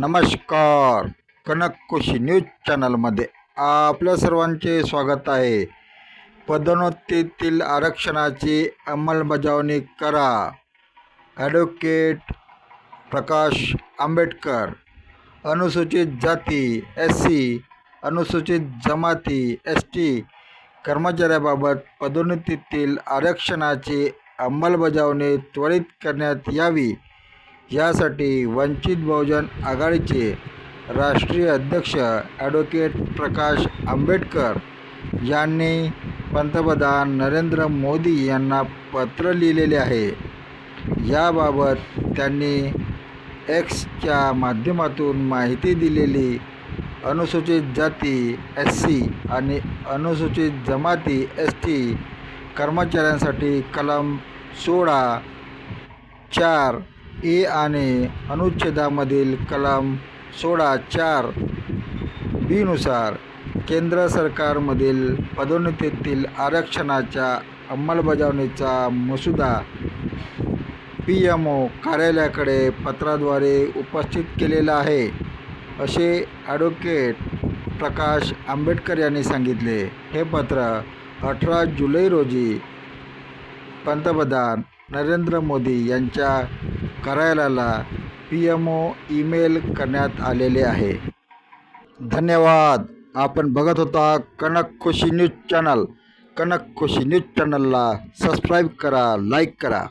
नमस्कार. कनक न्यूज चॅनलमध्ये आपल्या सर्वांचे स्वागत आहे. पदोन्नतीतील आरक्षणाची अंमलबजावणी करा. ॲडव्होकेट प्रकाश आंबेडकर अनुसूचित जाती एस सी अनुसूचित जमाती एस टी कर्मचाऱ्याबाबत पदोन्नतीतील आरक्षणाची अंमलबजावणी त्वरित करण्यात यावी. यासाठी वंचित बहुजन आघाडीचे राष्ट्रीय अध्यक्ष ॲडव्होकेट प्रकाश आंबेडकर यांनी पंतप्रधान नरेंद्र मोदी यांना पत्र लिहिलेले आहे. याबाबत त्यांनी एक्सच्या माध्यमातून माहिती दिलेली. अनुसूचित जाती एस सी आणि अनुसूचित जमाती एस टी कर्मचाऱ्यांसाठी कलम सोळा चार ए आणि अनुच्छेदामधील कलम सोळा चार बीनुसार केंद्र सरकारमधील पदोन्नतीतील आरक्षणाच्या अंमलबजावणीचा मसुदा पी एम ओ कार्यालयाकडे पत्राद्वारे उपस्थित केलेला आहे असे ॲडव्होकेट प्रकाश आंबेडकर यांनी सांगितले. हे पत्र अठरा जुलै रोजी पंतप्रधान नरेंद्र मोदी यांच्या कार्यालयाला पी एम ओ ईमेल करण्यात आलेले आहे. धन्यवाद. आपण बघत होता Kanak Khushi news channel. Kanak Khushi news चॅनलला सबस्क्राईब करा लाईक करा.